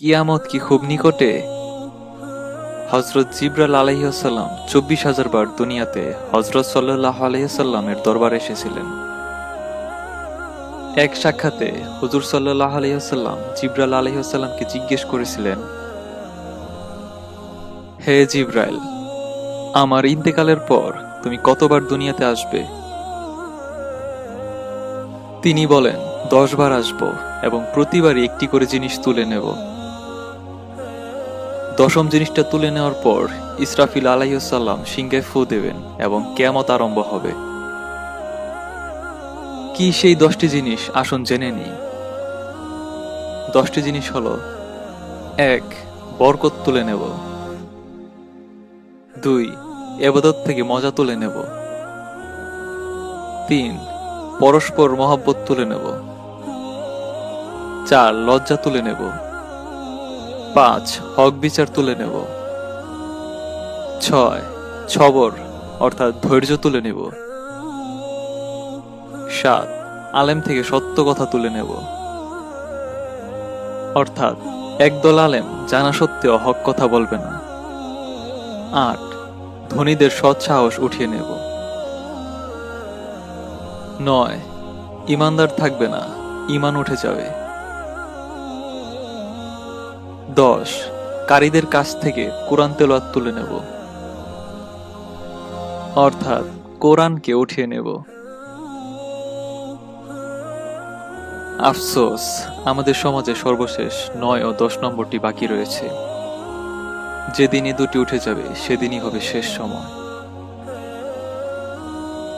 কিয়ামত কি খুব নিকটে? হজরত জিব্রাল আলহিহাল্লাম চব্বিশ হাজার বার দুনিয়াতে হজরত সাল্লাহ আলহিহাল্লামের দরবারে এসেছিলেন। এক সাক্ষাতে হুজুর সাল্লাহ আলহিহাল্লাম জিব্রাল আলহিহাল্লামকে জিজ্ঞেস করেছিলেন, হে জিব্রাইল, আমার ইন্তেকালের পর তুমি কতবার দুনিয়াতে আসবে? তিনি বলেন, দশ বার আসব এবং প্রতিবারই একটি করে জিনিস তুলে নেব। দশম জিনিসটা তুলে নেওয়ার পর ইসরাফিল আলাইসাল্লাম সিংহে ফু দেবেন এবং কেয়ামত আরম্ভ হবে। কি সেই দশটি জিনিস? আসুন জেনে নিই। দশটি জিনিস হল, এক, বরকত তুলে নেব। দুই, এবাদত থেকে মজা তুলে নেব। তিন, পরস্পর মহাব্বত তুলে নেব। চার, লজ্জা তুলে নেব। পাঁচ, হক বিচার তুলে নেব। ছয়, ছবর, অর্থাৎ ধৈর্য তুলে নেব। সাত, আলেম থেকে সত্য কথা তুলে নেব। অর্থাৎ একদল আলেম জানা সত্ত্বেও হক কথা বলবে না। আট, ধনীদের সৎ সাহস উঠিয়ে নেব। নয়, ইমানদার থাকবে না, ইমান উঠে যাবে। দশ। কারীদের কাছ থেকে কোরআন তেলাওয়াত তুলে নেব। অর্থাৎ কোরআনকে উঠিয়ে নেব। আফসোস, আমাদের সমাজে সর্বশেষ নয় ও দশ নম্বরটি বাকি রয়েছে। যেদিনই দুটি উঠে যাবে, সেদিনই হবে শেষ সময়।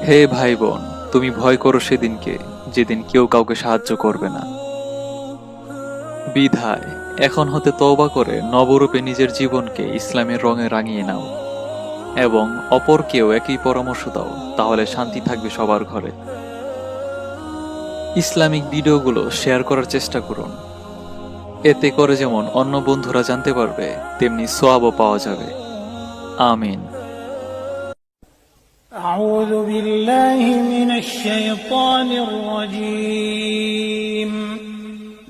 হে ভাই বোন তুমি ভয় করো সেদিনকে, যেদিন কেউ কাউকে সাহায্য করবে না। বিধায় এখন হতে তওবা করে নবরূপে নিজের জীবনকে ইসলামের রঙে রাঙিয়ে নাও এবং অপরকেও একই পরামর্শ দাও তাহলে শান্তি থাকবে সবার ঘরে ইসলামিক ভিডিওগুলো শেয়ার করার চেষ্টা করুন এতে করে যেমন অন্য বন্ধুরা জানতে পারবে তেমনি সোয়াবও পাওয়া যাবে আমিন أعوذ بالله من الشيطان الرجيم